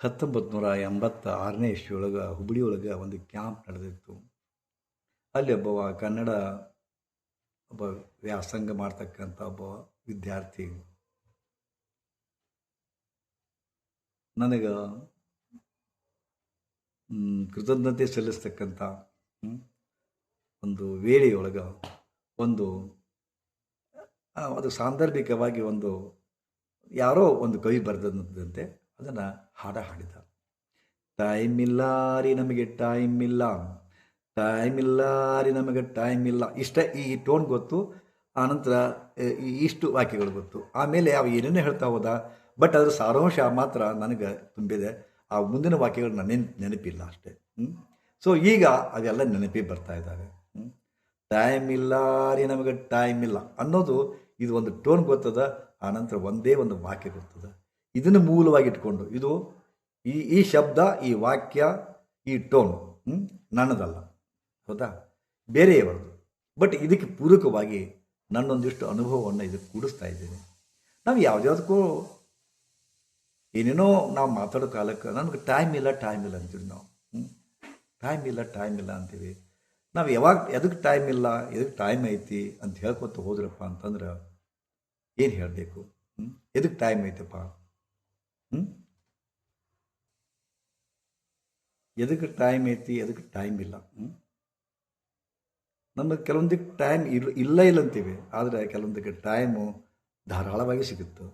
ಹತ್ತೊಂಬತ್ತು ನೂರ ಎಂಬತ್ತ ಆರನೇ ಇಸ್ವಿಯೊಳಗೆ ಹುಬ್ಬಳ್ಳಿಯೊಳಗೆ ಒಂದು ಕ್ಯಾಂಪ್ ನಡೆದಿತ್ತು. ಅಲ್ಲಿ ಒಬ್ಬ ಕನ್ನಡ ಒಬ್ಬ ವ್ಯಾಸಂಗ ಮಾಡ್ತಕ್ಕಂಥ ಒಬ್ಬ ವಿದ್ಯಾರ್ಥಿ. ನನಗೆ ಕೃತಜ್ಞತೆ ಸಲ್ಲಿಸ್ತಕ್ಕಂಥ ಒಂದು ವೇಳೆಯೊಳಗೆ ಒಂದು ಅದು ಸಾಂದರ್ಭಿಕವಾಗಿ ಒಂದು, ಯಾರೋ ಒಂದು ಕವಿ ಬರೆದಂತೆ ಅದನ್ನು ಹಾಡ ಹಾಡಿದ. ಟೈಮ್ ಇಲ್ಲ ರೀ ನಮಗೆ ಟೈಮ್ ಇಲ್ಲ ಟೈಮ್ ಇಲ್ಲ ರೀ ನಮಗೆ ಟೈಮ್ ಇಲ್ಲ ಇಷ್ಟ ಈ ಟೋನ್ ಗೊತ್ತು ಆನಂತರ ಇಷ್ಟು ವಾಕ್ಯಗಳು ಗೊತ್ತು. ಆಮೇಲೆ ಅವು ಏನೇನೋ ಹೇಳ್ತಾ ಹೋದ, ಬಟ್ ಅದರ ಸಾರಾಂಶ ಮಾತ್ರ ನನಗೆ ತುಂಬಿದೆ. ಆ ಮುಂದಿನ ವಾಕ್ಯಗಳು ನನ್ನ ನೆನಪಿಲ್ಲ ಅಷ್ಟೇ. ಸೊ ಈಗ ಅವೆಲ್ಲ ನೆನಪಿಗೆ ಬರ್ತಾ ಇದ್ದಾವೆ ಟೈಮ್ ಇಲ್ಲ ರೀ ನಮಗೆ ಟೈಮ್ ಇಲ್ಲ ಅನ್ನೋದು ಇದು ಒಂದು ಟೋನ್ ಗೊತ್ತದ ಆನಂತರ ಒಂದೇ ಒಂದು ವಾಕ್ಯ ಗೊತ್ತದ. ಇದನ್ನು ಮೂಲವಾಗಿ ಇಟ್ಕೊಂಡು ಇದು ಈ ಈ ಶಬ್ದ, ಈ ವಾಕ್ಯ, ಈ ಟೋನ್ ನನ್ನದಲ್ಲ. ಹೌದಾ? ಬೇರೆಯವರದು. ಬಟ್ ಇದಕ್ಕೆ ಪೂರಕವಾಗಿ ನನ್ನೊಂದಿಷ್ಟು ಅನುಭವವನ್ನು ಇದಕ್ಕೆ ಕೂಡಿಸ್ತಾ ಇದ್ದೇನೆ. ನಾವು ಯಾವುದ್ಯಾವುದಕ್ಕೂ ಏನೇನೋ ನಾವು ಮಾತಾಡೋ ಕಾಲಕ್ಕೆ ನನಗೆ ಟೈಮ್ ಇಲ್ಲ ಟೈಮ್ ಇಲ್ಲ ಅಂತೀವಿ ನಾವು. ಟೈಮ್ ಇಲ್ಲ ಟೈಮ್ ಇಲ್ಲ ಅಂತೀವಿ. ನಾವು ಯಾವಾಗ ಎದಕ್ಕೆ ಟೈಮ್ ಇಲ್ಲ ಎದಕ್ಕೆ ಟೈಮ್ ಐತಿ ಅಂತ ಹೇಳ್ಕೊತ ಹೋದ್ರಪ್ಪ ಅಂತಂದ್ರೆ ಏನು ಹೇಳಬೇಕು? ಎದಕ್ಕೆ ಟೈಮ್ ಐತಪ್ಪ? ಎದಕ್ಕೆ ಟೈಮ್ ಐತಿ, ಎದಕ್ಕೆ ಟೈಮ್ ಇಲ್ಲ? ನಮಗೆ ಕೆಲವೊಂದಕ್ಕೆ ಟೈಮ್ ಇಲ್ಲ ಇಲ್ಲ ಇಲ್ಲ ಅಂತೀವಿ. ಆದರೆ ಕೆಲವೊಂದಕ್ಕೆ ಟೈಮು ಧಾರಾಳವಾಗಿ ಸಿಗುತ್ತೆ.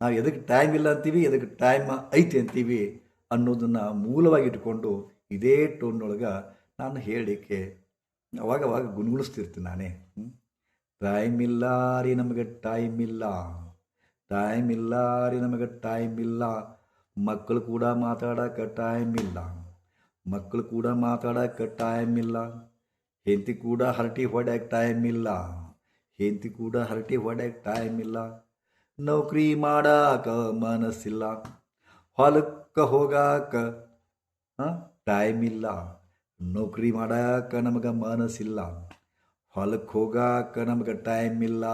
ನಾವು ಎದಕ್ಕೆ ಟೈಮ್ ಇಲ್ಲ ಅಂತೀವಿ, ಎದಕ್ಕೆ ಟೈಮ್ ಐತಿ ಅಂತೀವಿ ಅನ್ನೋದನ್ನು ಮೂಲವಾಗಿ ಇಟ್ಕೊಂಡು ಇದೇ ಟೋನ್ನೊಳಗೆ ನಾನು ಹೇಳಲಿಕ್ಕೆ ಅವಾಗವಾಗ ಅವಾಗ ಗುಣಗುಣಿಸ್ತಿರ್ತೀನಿ ನಾನೇ ಟೈಮ್ ಇಲ್ಲ ರೀ ನಮಗೆ ಟೈಮ್ ಇಲ್ಲ. ಟೈಮ್ ಇಲ್ಲ ರೀ ನಮಗೆ ಟೈಮ್ ಇಲ್ಲ ಮಕ್ಕಳು ಕೂಡ ಮಾತಾಡಕ್ಕೆ ಟೈಮ್ ಇಲ್ಲ ಮಕ್ಕಳು ಕೂಡ ಮಾತಾಡಕ್ಕೆ ಟೈಮ್ ಇಲ್ಲ ಹೆಂತಿ ಕೂಡ ಹರಟಿ ಹೊಡ್ಯಕ್ಕೆ ಟೈಮ್ ಇಲ್ಲ ಹೆಂಡತಿ ಕೂಡ ಹರಟಿ ಹೊಡ್ಯಕ್ಕೆ ಟೈಮ್ ಇಲ್ಲ ನೌಕರಿ ಮಾಡಾಕ ಮನಸ್ಸಿಲ್ಲ ಹೊಲಕ್ಕೆ ಹೋಗಾಕ ಟೈಮ್ ಇಲ್ಲ ನೌಕರಿ ಮಾಡಾಕ ನಮಗೆ ಮನಸ್ಸಿಲ್ಲ ಹೊಲಕ್ಕೆ ಹೋಗಾಕ ನಮಗೆ ಟೈಮ್ ಇಲ್ಲ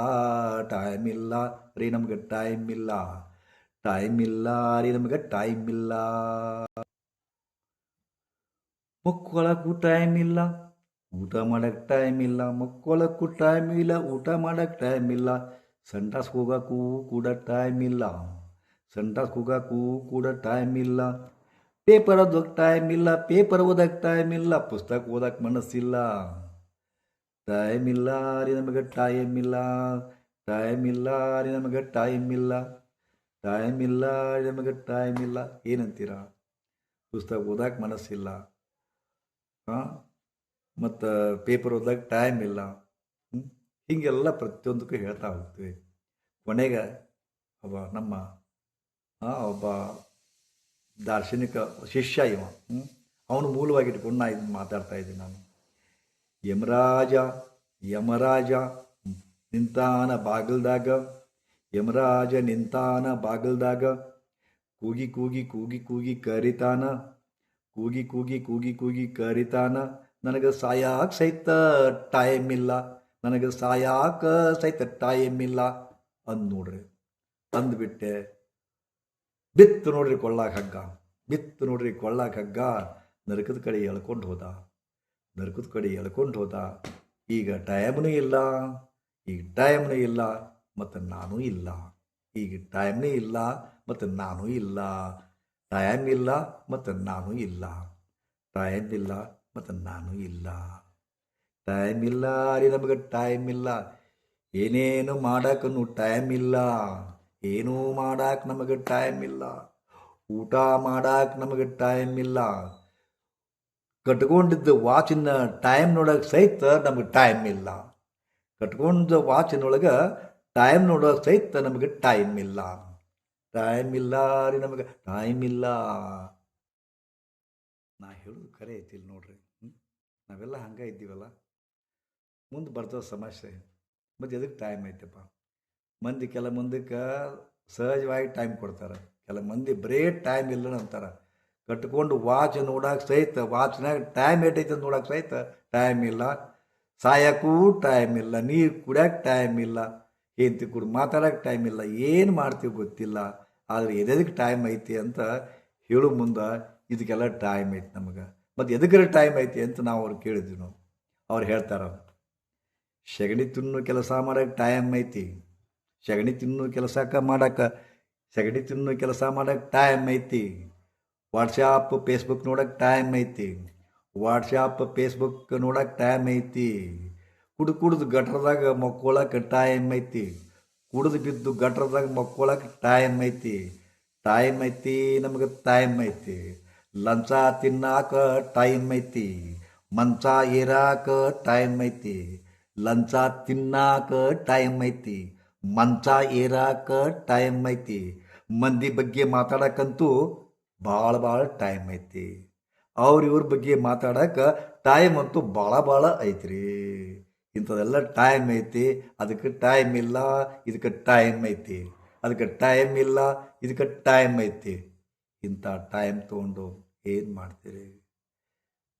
ಟೈಮ್ ಇಲ್ಲ ರೀ ನಮ್ಗೆ ಟೈಮ್ ಇಲ್ಲ ಟೈಮ್ ಇಲ್ಲ ರೀ ನಮಗೆ ಟೈಮ್ ಇಲ್ಲ ಮಕ್ಕೊಳಕ್ಕೂ ಟೈಮ್ ಇಲ್ಲ ಊಟ ಮಾಡಕ್ಕೆ ಟೈಮ್ ಇಲ್ಲ ಮಕ್ಕೊಳಕ್ಕೂ ಟೈಮ್ ಇಲ್ಲ ಊಟ ಮಾಡಕ್ಕೆ ಟೈಮ್ ಇಲ್ಲ ಸಂಡಾಸ್ ಹೋಗಕ್ಕೂ ಕೂಡ ಟೈಮ್ ಇಲ್ಲ ಸಂಡಾಸ್ ಹೋಗಕ್ಕೂ ಕೂಡ ಟೈಮ್ ಇಲ್ಲ ಪೇಪರ್ ಓದೋಕೆ ಟೈಮ್ ಇಲ್ಲ ಪೇಪರ್ ಓದಕ್ಕೆ ಟೈಮ್ ಇಲ್ಲ ಪುಸ್ತಕ ಓದಕ್ಕೆ ಮನಸ್ಸಿಲ್ಲ ಟೈಮ್ ಇಲ್ಲ ರೀ ನಮಗೆ ಟೈಮ್ ಇಲ್ಲ ಟೈಮ್ ಇಲ್ಲ ರೀ ನಮಗೆ ಟೈಮ್ ಇಲ್ಲ. ಟೈಮ್ ಇಲ್ಲ ರೀ ನಮಗೆ ಟೈಮ್ ಇಲ್ಲ. ಏನಂತೀರ? ಪುಸ್ತಕ ಓದಕ್ಕೆ ಮನಸ್ಸಿಲ್ಲ. ಹಾಂ ಮತ್ತು ಪೇಪರ್ ಓದಕ್ಕೆ ಟೈಮ್ ಇಲ್ಲ? ಹೀಗೆಲ್ಲ ಪ್ರತಿಯೊಂದಕ್ಕೂ ಹೇಳ್ತಾ ಹೋಗ್ತೀವಿ. ಕೊನೆಗೆ ಒಬ್ಬ ನಮ್ಮ ಒಬ್ಬ ದಾರ್ಶನಿಕ ಶಿಷ್ಯ ಇವ? ಅವನು ಮೂಲವಾಗಿಟ್ಕೊಂಡು ನಾ ಇದನ್ನು ಮಾತಾಡ್ತಾ ಇದ್ದೀನಿ ನಾನು. ಯಮರಾಜ ಯಮರಾಜ ನಿಂತಾನ ಬಾಗಿಲ್ದಾಗ, ಯಮರಾಜ ನಿಂತಾನ ಬಾಗಿಲ್ದಾಗ, ಕೂಗಿ ಕೂಗಿ ಕೂಗಿ ಕೂಗಿ ಕರಿತಾನ, ಕೂಗಿ ಕೂಗಿ ಕೂಗಿ ಕೂಗಿ ಕರಿತಾನ. ನನಗೆ ಸಾಯಾಕ ಸಹಿತ ಟೈಮ್ ಇಲ್ಲ, ನನಗೆ ಸಾಯಾಕ ಸಹಿತ ಟೈಮ್ ಇಲ್ಲ ಅಂದ್ ನೋಡ್ರಿ. ಅಂದ್ಬಿಟ್ಟೆ ಬಿತ್ತು ನೋಡ್ರಿ ಕೊಳ್ಳಾಕ ಹಗ್ಗ, ಬಿತ್ತು ನೋಡ್ರಿ ಕೊಳ್ಳಾಕ ಹಗ್ಗ. ನರಕದ ಕಡೆ ಎಳ್ಕೊಂಡು ಹೋದ, ನರಕದ ಕಡೆ ಎಳ್ಕೊಂಡು ಹೋದ. ಈಗ ಟೈಮ್ನೂ ಇಲ್ಲ. ಈಗ ಟೈಮ್ನೇ ಇಲ್ಲ, ಮತ್ತು ನಾನು ಇಲ್ಲ. ಈಗ ಟೈಮ್ನೇ ಇಲ್ಲ, ಮತ್ತು ನಾನು ಇಲ್ಲ. ಟೈಮ್ ಇಲ್ಲ, ಮತ್ತು ನಾನು ಇಲ್ಲ. ಟೈಮ್ ಇಲ್ಲ, ಮತ್ತು ನಾನು ಇಲ್ಲ. ಟೈಮ್ ಇಲ್ಲ ರೀ ನಮಗೆ, ಟೈಮ್ ಇಲ್ಲ. ಏನೇನು ಮಾಡಕ್ಕೂ ಟೈಮ್ ಇಲ್ಲ. ಏನೂ ಮಾಡಕ್ಕೆ ನಮಗೆ ಟೈಮ್ ಇಲ್ಲ. ಊಟ ಮಾಡಕ್ಕೆ ನಮಗೆ ಟೈಮ್ ಇಲ್ಲ. ಕಟ್ಕೊಂಡಿದ್ದ ವಾಚಿನ ಟೈಮ್ ನೋಡಕ್ಕೆ ಸಹಿತ ನಮಗೆ ಟೈಮ್ ಇಲ್ಲ. ಕಟ್ಕೊಂಡ ವಾಚಿನೊಳಗೆ ಟೈಮ್ ನೋಡೋಕೆ ಸಹಿತ ನಮಗೆ ಟೈಮ್ ಇಲ್ಲ. ಟೈಮ್ ಇಲ್ಲ ರೀ ನಮಗೆ. ಟೈಮ್ ಇಲ್ಲ. ನಾ ಹೇಳೋದು ಖರೆ ಐತಿ ಇಲ್ಲಿ ನೋಡ್ರಿ? ನಾವೆಲ್ಲ ಹಂಗೆ ಇದ್ದೀವಲ್ಲ. ಮುಂದೆ ಬರ್ತದೆ ಸಮಸ್ಯೆ. ಮತ್ತು ಎದಕ್ಕೆ ಟೈಮ್ ಐತಪ್ಪ? ಮಂದಿ ಕೆಲ ಮುಂದಕ್ಕೆ ಸಹಜವಾಗಿ ಟೈಮ್ ಕೊಡ್ತಾರೆ. ಕೆಲ ಮಂದಿ ಬರೇ ಟೈಮ್ ಇಲ್ಲ ಅಂತಾರೆ. ಕಟ್ಕೊಂಡು ವಾಚ್ ನೋಡಕ್ಕೆ ಸಹಿತ ವಾಚ್ನಾಗ ಟೈಮ್ ಏಟೈತೆ ನೋಡಕ್ಕೆ ಸಹಿತ ಟೈಮ್ ಇಲ್ಲ. ಸಾಯಕ್ಕೂ ಟೈಮ್ ಇಲ್ಲ, ನೀರು ಕುಡಿಯೋಕೆ ಟೈಮ್ ಇಲ್ಲ, ಹೆಂಡತಿ ಕೂಡ ಮಾತಾಡೋಕೆ ಟೈಮ್ ಇಲ್ಲ, ಏನು ಮಾಡ್ತೀವಿ ಗೊತ್ತಿಲ್ಲ. ಆದರೆ ಎದಕ್ಕೆ ಟೈಮ್ ಐತಿ ಅಂತ ಹೇಳೋ ಮುಂದೆ, ಇದಕ್ಕೆಲ್ಲ ಟೈಮ್ ಐತಿ ನಮಗೆ. ಮತ್ತು ಎದಕ್ಕರ ಟೈಮ್ ಐತಿ ಅಂತ ನಾವು ಅವ್ರು ಕೇಳಿದ್ವಿ ನಾವು. ಅವ್ರು ಹೇಳ್ತಾರ ಸಗಣಿ ತಿನ್ನೋ ಕೆಲಸ ಮಾಡೋಕೆ ಟೈಮ್ ಐತಿ. ಸಗಣಿ ತಿನ್ನೋ ಕೆಲಸಕ್ಕೆ ಮಾಡಕ್ಕೆ ಸಗಣಿ ತಿನ್ನೋ ಕೆಲಸ ಮಾಡೋಕೆ ಟೈಮ್ ಐತಿ. ವಾಟ್ಸಾಪ್ ಫೇಸ್ಬುಕ್ ನೋಡೋಕೆ ಟೈಮ್ ಐತಿ. ವಾಟ್ಸಾಪ್ ಫೇಸ್ಬುಕ್ ನೋಡೋಕೆ ಟೈಮ್ ಐತಿ. ಕುಡ್ದು ಕುಡ್ದು ಗಟ್ರದಾಗ ಮಕ್ಕೊಳಕ್ಕೆ ಟೈಮ್ ಐತಿ. ಕುಡ್ದು ಬಿದ್ದು ಗಟ್ರದಾಗ ಮಕ್ಕೊಳಕ್ಕೆ ಟೈಮ್ ಐತಿ. ಟೈಮ್ ಐತಿ, ನಮಗೆ ಟೈಮ್ ಐತಿ. ಲಂಚ ತಿನ್ನಾಕ ಟೈಮ್ ಐತಿ. ಮಂಚ ಏರಾಕ ಟೈಮ್ ಐತಿ. ಲಂಚ ತಿನ್ನಾಕ ಟೈಮ್ ಐತಿ. ಮಂಚ ಏರಾಕ ಟೈಮ್ ಐತಿ. ಮಂದಿ ಬಗ್ಗೆ ಮಾತಾಡಕ್ಕಂತೂ ಭಾಳ ಭಾಳ ಟೈಮ್ ಐತಿ. ಅವ್ರ ಇವ್ರ ಬಗ್ಗೆ ಮಾತಾಡಕ್ಕೆ ಟೈಮ್ ಅಂತೂ ಭಾಳ ಭಾಳ ಐತ್ರಿ. ಇಂಥದೆಲ್ಲ ಟೈಮ್ ಐತಿ, ಅದಕ್ಕೆ ಟೈಮ್ ಇಲ್ಲ, ಇದಕ್ಕೆ ಟೈಮ್ ಐತಿ, ಅದಕ್ಕೆ ಟೈಮ್ ಇಲ್ಲ, ಇದಕ್ಕೆ ಟೈಮ್ ಐತಿ. ಇಂಥ ಟೈಮ್ ತೊಗೊಂಡು ಏನು ಮಾಡ್ತೀರಿ?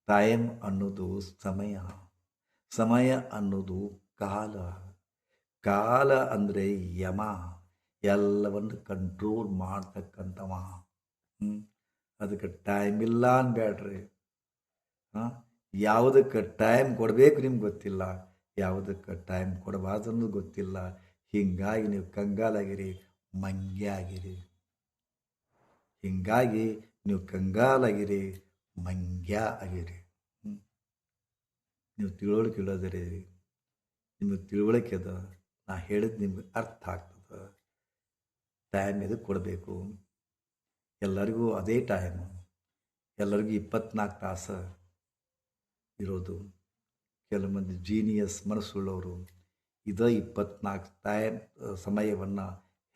ಟೈಮ್ ಅನ್ನೋದು ಸಮಯ. ಸಮಯ ಅನ್ನೋದು ಕಾಲ. ಕಾಲ ಅಂದರೆ ಯಮ. ಎಲ್ಲವನ್ನು ಕಂಟ್ರೋಲ್ ಮಾಡ್ತಕ್ಕಂಥವ. ಹ್ಞೂ ಅದಕ್ಕೆ ಟೈಮ್ ಇಲ್ಲ ಅನ್ಬೇಡ್ರಿ ಹಾಂ, ಯಾವುದಕ್ಕೆ ಟೈಮ್ ಕೊಡಬೇಕು ನಿಮ್ಗೆ ಗೊತ್ತಿಲ್ಲ. ಯಾವುದಕ್ಕೆ ಟೈಮ್ ಕೊಡಬಾರ್ದು ಗೊತ್ತಿಲ್ಲ. ಹೀಗಾಗಿ ನೀವು ಕಂಗಾಲಾಗಿರಿ ಮಂಗ್ಯ ಆಗಿರಿ ಹೀಗಾಗಿ ನೀವು ಕಂಗಾಲಾಗಿರಿ, ಮಂಗ್ಯ ಆಗಿರಿ. ನೀವು ತಿಳುವಳಿಕೆ ಇಲ್ಲದಿರಿ. ನಿಮಗೆ ತಿಳುವಳಿಕೆ ಅದ. ನಾ ಹೇಳಿದ್ ನಿಮ್ಗೆ ಅರ್ಥ ಆಗ್ತದೆ. ಟೈಮ್ ಇದು ಕೊಡಬೇಕು? ಎಲ್ಲರಿಗೂ ಅದೇ ಟೈಮು ಎಲ್ಲರಿಗೂ ಇಪ್ಪತ್ನಾಲ್ಕು ತಾಸು ಇರೋದು. ಕೆಲವು ಮಂದಿ ಜೀನಿಯಸ್ ಮನಸ್ಸುಳ್ಳವರು ಇದೇ ಇಪ್ಪತ್ನಾಲ್ಕು ಟೈಮ್ ಸಮಯವನ್ನು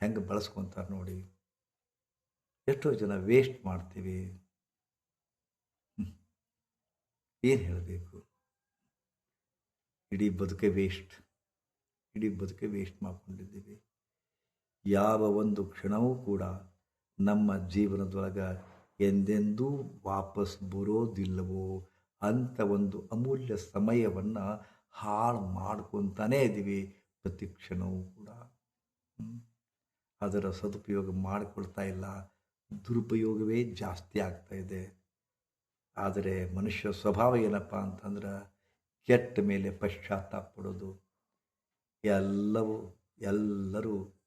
ಹೆಂಗೆ ಬಳಸ್ಕೊತಾರೆ ನೋಡಿ. ಎಷ್ಟೋ ಜನ ವೇಸ್ಟ್ ಮಾಡ್ತೀವಿ. ಏನು ಹೇಳಬೇಕು? ಇಡೀ ಬದುಕೆ ವೇಸ್ಟ್ ಇಡೀ ಬದುಕೆ ವೇಸ್ಟ್ ಮಾಡ್ಕೊಂಡಿದ್ದೀವಿ. ಯಾವ ಒಂದು ಕ್ಷಣವೂ ಕೂಡ ನಮ್ಮ ಜೀವನದೊಳಗೆ ಎಂದೆಂದೂ ವಾಪಸ್ ಬರೋದಿಲ್ಲವೋ ಅಂಥ ಒಂದು ಅಮೂಲ್ಯ ಸಮಯವನ್ನು ಹಾಳು ಮಾಡ್ಕೊತಾನೇ ಇದ್ದೀವಿ ಪ್ರತಿ ಕ್ಷಣವೂ ಕೂಡ. ಅದರ ಸದುಪಯೋಗ ಮಾಡಿಕೊಳ್ತಾ ಇಲ್ಲ. ದುರುಪಯೋಗವೇ ಜಾಸ್ತಿ ಆಗ್ತಾ ಇದೆ. ಆದರೆ ಮನುಷ್ಯ ಸ್ವಭಾವ ಏನಪ್ಪ ಅಂತಂದ್ರೆ ಕೆಟ್ಟ ಮೇಲೆ ಪಶ್ಚಾತ್ತಾಪ ಪಡೋದು. ಎಲ್ಲವೂ ಎಲ್ಲರೂ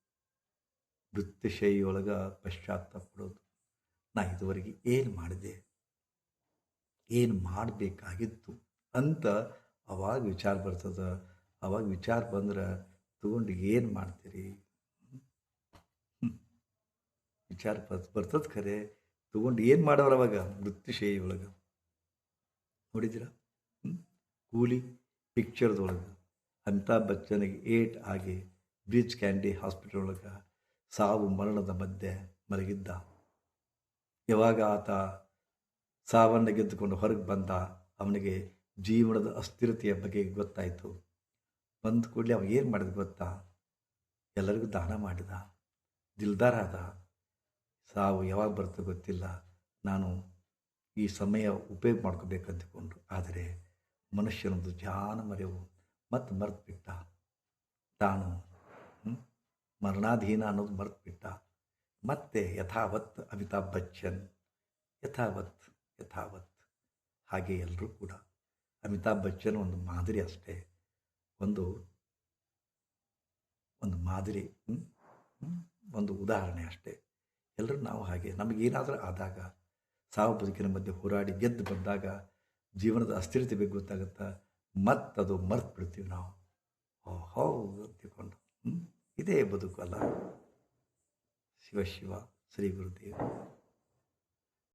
ವೃತ್ತಿಶೈಲಿಯೊಳಗೆ ಪಶ್ಚಾತ್ತಾಪ ಪಡೋದು. ನಾ ಇದುವರೆಗೆ ಏನು ಮಾಡಿದೆ? ಏನು ಮಾಡಬೇಕಾಗಿತ್ತು ಅಂತ ಅವಾಗ ವಿಚಾರ ಬರ್ತದೆ. ಅವಾಗ ವಿಚಾರ ಬಂದ್ರೆ ತಗೊಂಡು ಏನು ಮಾಡ್ತೀರಿ. ವಿಚಾರ ಬರ್ತ ಬರ್ತದೆ ಖರೆ. ತಗೊಂಡು ಏನು ಮಾಡೋರು ಅವಾಗ ವೃತ್ತಿಶೈಲಿ ಒಳಗೆ ನೋಡಿದ್ದೀರಾ? ಹ್ಮ್? ಕೂಲಿ ಪಿಕ್ಚರ್ದೊಳಗೆ ಅಮಿತಾಬ್ ಬಚ್ಚನಿಗೆ ಏಟ್ ಆಗಿ ಬ್ರಿಜ್ ಕ್ಯಾಂಡಿ ಹಾಸ್ಪಿಟಲ್ ಒಳಗೆ ಸಾವು ಮರಣದ ಮಧ್ಯೆ ಮಲಗಿದ್ದ. ಯಾವಾಗ ಆತ ಸಾವನ್ನು ಗೆದ್ದುಕೊಂಡು ಹೊರಗೆ ಬಂದ, ಅವನಿಗೆ ಜೀವನದ ಅಸ್ಥಿರತೆಯ ಬಗ್ಗೆ ಗೊತ್ತಾಯಿತು. ಬಂದ ಕೂಡಲೇ ಅವ ಏನು ಮಾಡಿದ ಗೊತ್ತಾ? ಎಲ್ಲರಿಗೂ ದಾನ ಮಾಡಿದ. ದಿಲ್ದಾರ ಆದ. ಸಾವು ಯಾವಾಗ ಬರುತ್ತೋ ಗೊತ್ತಿಲ್ಲ. ನಾನು ಈ ಸಮಯ ಉಪಯೋಗ ಮಾಡ್ಕೋಬೇಕು ಆದರೆ ಮನುಷ್ಯನೊಂದು ಜಾನ ಮರೆವು ಮತ್ತು ಮರೆತು ಬಿಟ್ಟ ತಾನು ಮರಣಾಧೀನ ಅನ್ನೋದು ಮರೆತು ಬಿಟ್ಟ ಮತ್ತೆ ಯಥಾವತ್ ಅಮಿತಾಬ್ ಬಚ್ಚನ್. ಯಥಾವತ್ ಯಥಾವತ್. ಹಾಗೆ ಎಲ್ಲರೂ ಕೂಡ. ಅಮಿತಾಬ್ ಬಚ್ಚನ್ ಒಂದು ಮಾದರಿ ಅಷ್ಟೇ. ಒಂದು ಒಂದು ಮಾದರಿ? ಒಂದು ಉದಾಹರಣೆ ಅಷ್ಟೇ. ಎಲ್ಲರೂ ನಾವು ಹಾಗೆ. ನಮಗೇನಾದರೂ ಆದಾಗ, ಸಾವು ಬದುಕಿನ ಮಧ್ಯೆ ಹೋರಾಡಿ ಗೆದ್ದು ಬಂದಾಗ, ಜೀವನದ ಅಸ್ಥಿರತೆ ಬೇಕು ಗೊತ್ತಾಗುತ್ತಾ, ಮತ್ತದು ಮರ್ತು ಬಿಡ್ತೀವಿ ನಾವು. ಓಹೋ ಅಂತಿಕೊಂಡು ಹ್ಮ್? ಇದೇ ಬದುಕು ಅಲ್ಲ ಶಿವ ಶಿವ ಶ್ರೀ ಗುರುದೇವ್